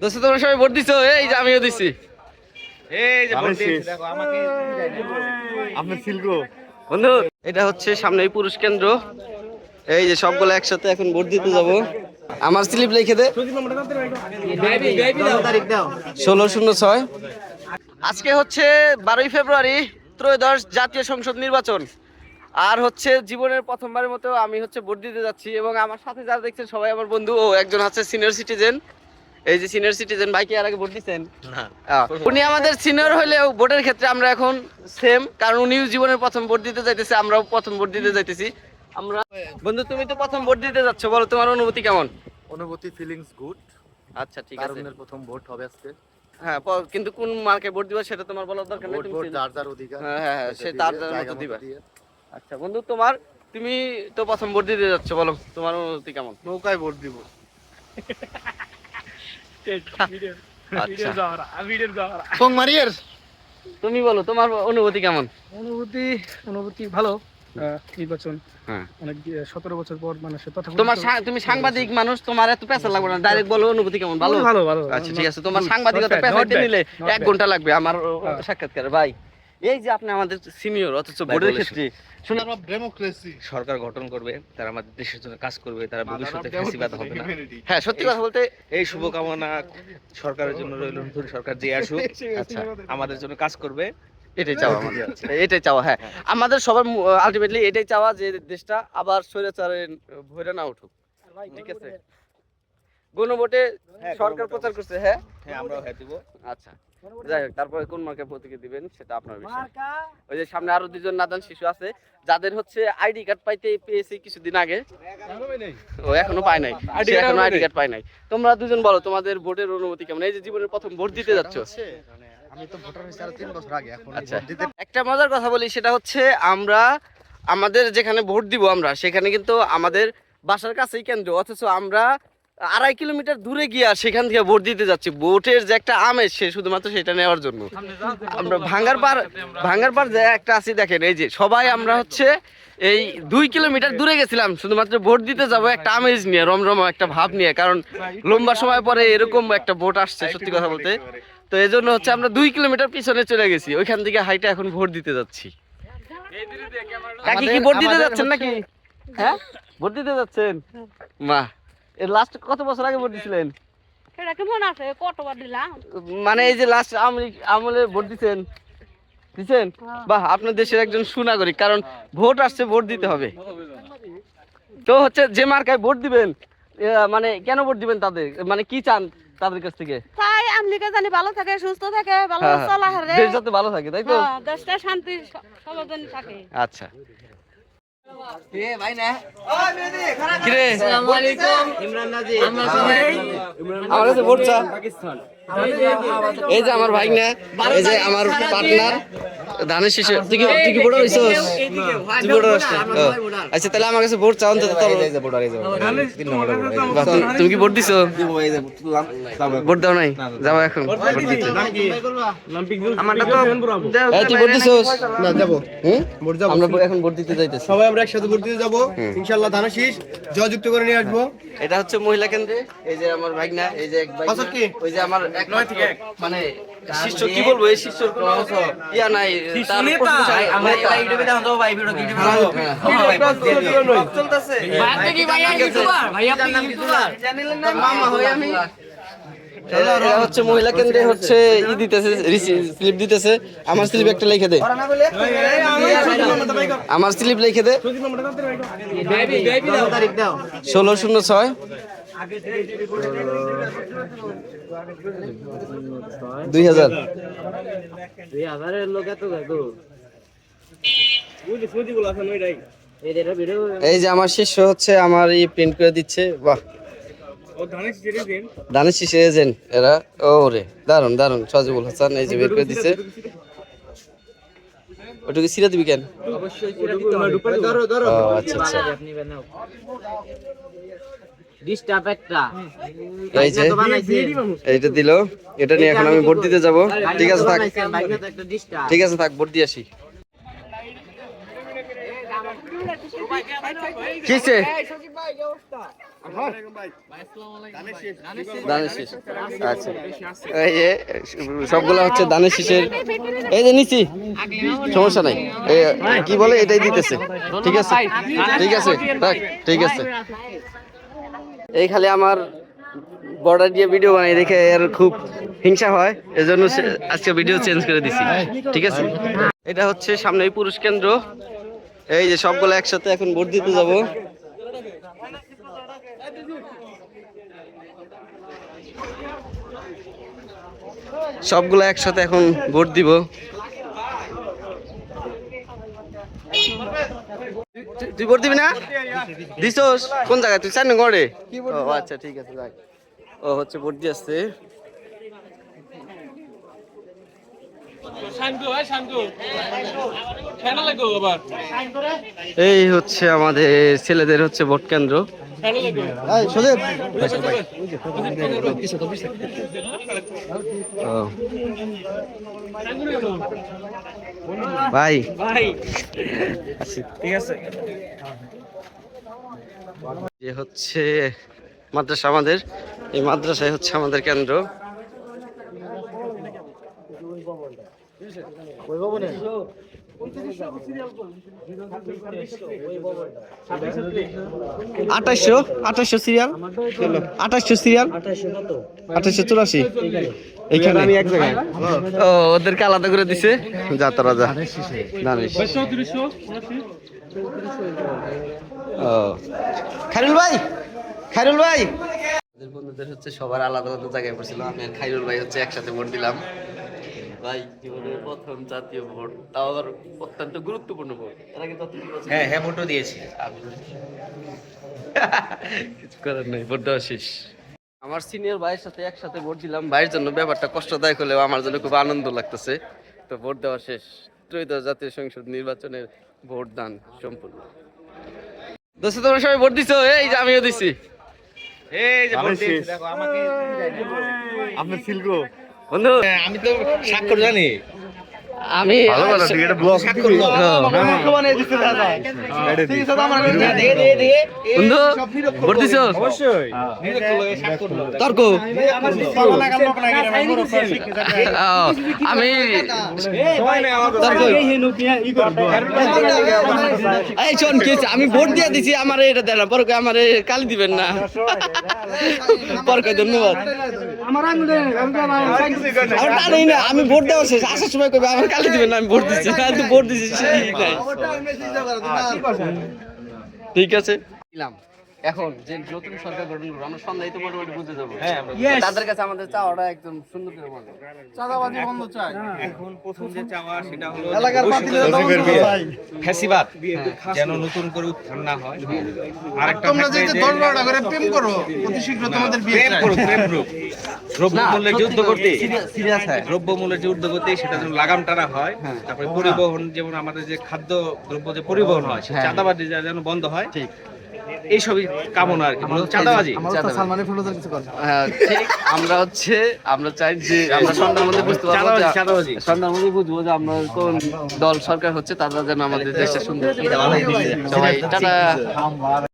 দোস্ত তোমরা সবাই ভোট দিছো? এই যে আমিও দিছি। এই যে ভোট দিয়েছি দেখো আমাকে আপনার সিলকো বন্ধু এটা হচ্ছে সামনেই পুরুষ কেন্দ্র। এই যে সবগুলো একসাথে এখন ভোট দিতে যাব। আমার স্লিপ লিখে দে। ষোলো শূন্য ছয়। আজকে হচ্ছে বারোই ফেব্রুয়ারি ত্রয়োদশ জাতীয় সংসদ নির্বাচন। আর হচ্ছে জীবনের প্রথমবারের মতো আমি হচ্ছে ভোট দিতে যাচ্ছি এবং আমার সাথে যারা দেখছেন সবাই আমার বন্ধু ও একজন আছে সিনিয়র সিটিজেন এই যে সিনিয়র সিটিজেন ভাই কি আর আগে ভোট দিচ্ছেন উনি আমাদের সিনিয়র হলেও ভোটের ক্ষেত্রে আমরা এখন সেম কারণ উনিও জীবনের প্রথম ভোট দিতে যাইতেছে আমরাও প্রথম ভোট দিতে যাইতেছি। আমরা বন্ধু তুমি তো প্রথম ভোট দিতে যাচ্ছ বলো তোমার অনুভূতি কেমন? অনুভূতি ফিলিংস গুড আচ্ছা ঠিক আছে। প্রথম ভোট হবে আজকে। হ্যাঁ কিন্তু কোন মার্কে ভোট দিবা সেটা তোমার বলার দরকার নেই ভোট তুমি যার যার অধিকার। হ্যাঁ হ্যাঁ হ্যাঁ, সে তার যার মতো দিবা। আচ্ছা বন্ধু তোমার তুমি তো প্রথম ভোট দিতে যাচ্ছ বলো তোমার অনুভূতি কেমন? নৌকায় ভোট দিব। তুমি বলো তোমার অনুভূতি কেমন? অনুভূতি অনুভূতি ভালো। নির্বাচন। হ্যাঁ। অনেক সতেরো বছর পর মানুষের তথা তোমার সা- তুমি সাংবাদিক মানুষ তোমার এত পেশা লাগবে না। ডাইরেক্ট বলো অনুভূতি কেমন? ভালো? ভালো ভালো আচ্ছা ঠিক আছে। তোমার সাংবাদিকতা bad, নিলে এক ঘণ্টা লাগবে আমার হ্যাঁ। সাক্ষাৎকার। ভাই এই যে আপনি আমাদের সিনিয়র অথচ ভোটের ক্ষেত্রে ডেমোক্রেসি সরকার গঠন করবে তারা আমাদের দেশের জন্য কাজ করবে তারা ভবিষ্যতে ফ্যাসিবাদ হবে না। হ্যাঁ সত্যি কথা বলতে এই শুভকামনা সরকারের জন্য রইল নতুন সরকার যে আসুক আচ্ছা আমাদের জন্য কাজ করবে এটাই চাওয়া আমাদের। এটাই চাওয়া হ্যাঁ। আমাদের সবার আলটিমেটলি এটাই চাওয়া যে দেশটা আবার স্বৈরাচারের ভরে না উঠুক। ঠিক আছে? গণভোটে সরকার প্রচার করছে হ্যাঁ? হ্যাঁ আমরাও হ্যাঁ দিব। আচ্ছা যাই হোক তারপরে কোন মার্কে প্রতীকে দিবেন সেটা আপনার বিষয়। ওই যে সামনে আরও দুজন নাদান শিশু আছে যাদের হচ্ছে আইডি কার্ড পাইতে পেয়েছি কিছুদিন আগে। ও এখনও পায় নাই এখনও আইডি কার্ড পায় নাই। তোমরা দুজন বলো তোমাদের ভোটের অনুমতি কেমন? এই যে জীবনের প্রথম ভোট দিতে যাচ্ছ। আমি তো ভোটার হয়েছি আরও তিন বছর আগে এখন আচ্ছা। একটা মজার কথা বলি সেটা হচ্ছে আমরা আমাদের যেখানে ভোট দিব আমরা সেখানে কিন্তু আমাদের বাসার কাছেই কেন্দ্র অথচ আমরা আড়াই কিলোমিটার দূরে গিয়া সেখান থেকে ভোট দিতে যাচ্ছি। ভোটের যে একটা আমেজ সে শুধুমাত্র সেটা নেওয়ার জন্য। আমরা ভাঙ্গার পার ভাঙ্গার পার যে একটা আছি দেখেন এই যে সবাই আমরা হচ্ছে এই দুই কিলোমিটার দূরে গেছিলাম শুধুমাত্র ভোট দিতে যাব একটা আমেজ নিয়ে রমরমা একটা ভাব নিয়ে কারণ লম্বা সময় পরে এরকম একটা ভোট আসছে সত্যি কথা বলতে। তো এই জন্য হচ্ছে আমরা দুই কিলোমিটার পিছনে চলে গেছি ওইখান থেকে হাইটে এখন ভোট দিতে যাচ্ছি। কাকি কি ভোট দিতে যাচ্ছেন নাকি? হ্যাঁ? ভোট দিতে যাচ্ছেন? মা এর লাস্ট কত বছর আগে ভোট দিছিলেন? সেটা কেমন আছে? কতবার দিলাম? মানে এই যে লাস্ট আমলে ভোট দিছেন দিছেন? বাহ আপনার দেশের একজন সুনাগরিক কারণ ভোট আসছে ভোট দিতে হবে। তো হচ্ছে যে মার্কায় ভোট দিবেন মানে কেন ভোট দিবেন তাদের? মানে কি চান তাদের কাছ থেকে? তাই আমলিকে জানি ভালো থাকে সুস্থ থাকে ভালো হ্যাঁ, হ্যাঁ। চলা হারে দেশ যাতে ভালো থাকে তাই তো? হ্যাঁ, দেশটা শান্তি স- সবার জন্য থাকে। আচ্ছা। কিরে? আমরা কাছে ভোট চা এই যে আমার ভাই না এই যে আমার পার্টনার ধানের শিশু তুই কি তুই কি হইছস? তুই হইছস? আচ্ছা তাহলে আমার কাছে ভোট চাও বাহ, তুমি- তুমি কি ভোট দিছো? ভোট দাও নাই? যাও এখন ভোট দিতে এই, তুই ভোট দিছস? না যাব। হুম? ভোট যাব। আমরা এখন ভোট দিতে যাইতেছি। সবাই আমরা একসাথে ভোট দিতে যাব। ইনশাআল্লাহ ধানাশিস জয়যুক্ত করে নিয়ে আসব। এটা হচ্ছে মহিলা কেন্দ্রে। এই যে আমার ভাগনা এই যে এক কি? ওই যে আমার এক মানে শিষ্য কি বলব? এই শিষ্যর কোনো ইয়া নাই তার প্রশংসা আমরা ইউটিউবে দেখো তো ভাই ভিডিও ভিডিও চলতেছে ভাই কি ভাই ইউটিউবার? ভাই আপনি ইউটিউবার? চ্যানেলের নাম মামা হই আমি এরা এরা হচ্ছে মহিলা কেন্দ্রে হচ্ছে ই দিতেছে স্লিপ দিতেছে। আমার স্লিপ একটা লিখে দে। আমার স্লিপ লিখে দে। ষোলো শূন্য ছয়। দুই হাজার। এই যে আমার শিষ্য হচ্ছে আমার ই প্রিন্ট করে দিচ্ছে বাহ। দানের শিশে এজেন্ট এরা ও রে দারুণ দারুণ সজিবুল হাসান এই যে বের করে দিচ্ছে। ওটুকু সিরা দিবি কেন? আচ্ছা আচ্ছা। এই যে এইটা দিল। এটা নিয়ে এখন আমি ভোট দিতে যাব। ঠিক আছে থাক। ঠিক আছে থাক ভোট দিয়ে আসি। কিসে? আচ্ছা। এই যে সবগুলা হচ্ছে দানের শীষের। এই যে নিচি। সমস্যা নাই। কি বলে? এটাই দিতেছে। ঠিক আছে। ঠিক আছে ঠিক আছে। এই খালি আমার বর্ডার দিয়ে ভিডিও বানাই দেখে এর খুব হিংসা হয়। এজন্য আজকে ভিডিও চেঞ্জ করে দিছি। ঠিক আছে? এটা হচ্ছে সামনেই পুরুষ কেন্দ্র। এই যে সবগুলো একসাথে এখন ভোট দিতে যাব। সবগুলো একসাথে এখন ভোট দিব। তুই- ভোট দিবি না? দিছোস? কোন জায়গায়? তুই চার গড়ে ও আচ্ছা ঠিক আছে যাক। ও হচ্ছে ভোট দিয়ে আসছে এই হচ্ছে আমাদের ছেলেদের হচ্ছে ভোট কেন্দ্র। ও। ভাই। ঠিক আছে। যে হচ্ছে মাদ্রাসা আমাদের। এই মাদ্রাসায় হচ্ছে আমাদের কেন্দ্র। আঠাশশো আঠাশশো সিরিয়াল? আঠাশশো সিরিয়াল? আঠাশশো চুরাশি? এইখানে? ও ওদেরকে আলাদা করে দিছে? যা তোরা যা। ও। খাইরুল ভাই! খাইরুল ভাই! আমাদের বন্ধুদের হচ্ছে সবার আলাদা আলাদা জায়গায় পড়ছিল। আমি আর খাইরুল ভাই হচ্ছে একসাথে ভোট দিলাম। ভাই জীবনের প্রথম জাতীয় ভোট। তাও আবার অত্যন্ত গুরুত্বপূর্ণ ভোট। এর আগে হ্যাঁ হ্যাঁ ভোটও দিয়েছি। কিছু করার নাই ভোট দেওয়া শেষ। আমার সিনিয়র ভাইয়ের সাথে একসাথে ভোট দিলাম। ভাইয়ের জন্য ব্যাপারটা কষ্টদায়ক হলেও আমার জন্য খুব আনন্দ লাগতেছে। তো ভোট দেওয়া শেষ। ত্রয়োদশ জাতীয় সংসদ নির্বাচনের ভোট দান সম্পূর্ণ। দোস্ত তোমরা সবাই ভোট দিছো? এই যে আমিও দিছি। এই যে ভোট দিয়েছি দেখো আমাকে আপনার সিলকো বন্ধু। আমি তো স্বাক্ষর জানি। আমি ভালো ভালো ঠিক এটা ব্লগ স্বাক্ষর দাও। বন্ধু ভোট অবশ্যই। তর্ক। আমি তর্ক। এই শোন কি আমি ভোট দিয়ে দিছি আমার এটা দেন না। পরে কয় আমার কালি দিবেন না। পরে কয় ধন্যবাদ। আমি ভোট দেওয়া শেষ আসার সময় কবে আমার কালে দিবেন না আমি ভোট দিচ্ছি না ভোট দিচ্ছি ঠিক আছে। এখন যে নতুন সরকার গঠন করব আমরা সন্ধ্যায় তো মোটামুটি বুঝে যাব। হ্যাঁ তাদের কাছে আমাদের চাওয়াটা একদম সুন্দর করে বলব এখন প্রথম যে চাওয়া সেটা হলো এলাকার ফ্যাসিবাদ যেন নতুন করে উত্থান না হয়। আরেকটা তোমরা যে বারোটা করে প্রেম করো অতি শীঘ্র তোমাদের বিয়ে প্রেম চাই। করুক, প্রেম করুক। দ্রব্য মূল্যের যে উদ্যোগতি সিরিয়াস হয়। দ্রব্য মূল্যের যে উদ্যোগতি সেটা যেন লাগাম টানা হয়। তারপরে পরিবহন যেমন আমাদের যে খাদ্য দ্রব্য যে পরিবহন হয় সে হ্যাঁ। চাঁদাবাজি যেন বন্ধ হয় ঠিক। এই সবই কামনা আর কি চাঁদাবাজি? হ্যাঁ, ঠিক আমরা হচ্ছে আমরা চাই যে আমরা সন্ধ্যার মধ্যে বুঝতে পারব। সন্ধ্যার মধ্যে বুঝব যে আমরা কোন দল সরকার হচ্ছে তারা যেন আমাদের দেশটা সুন্দর সবাই টাটা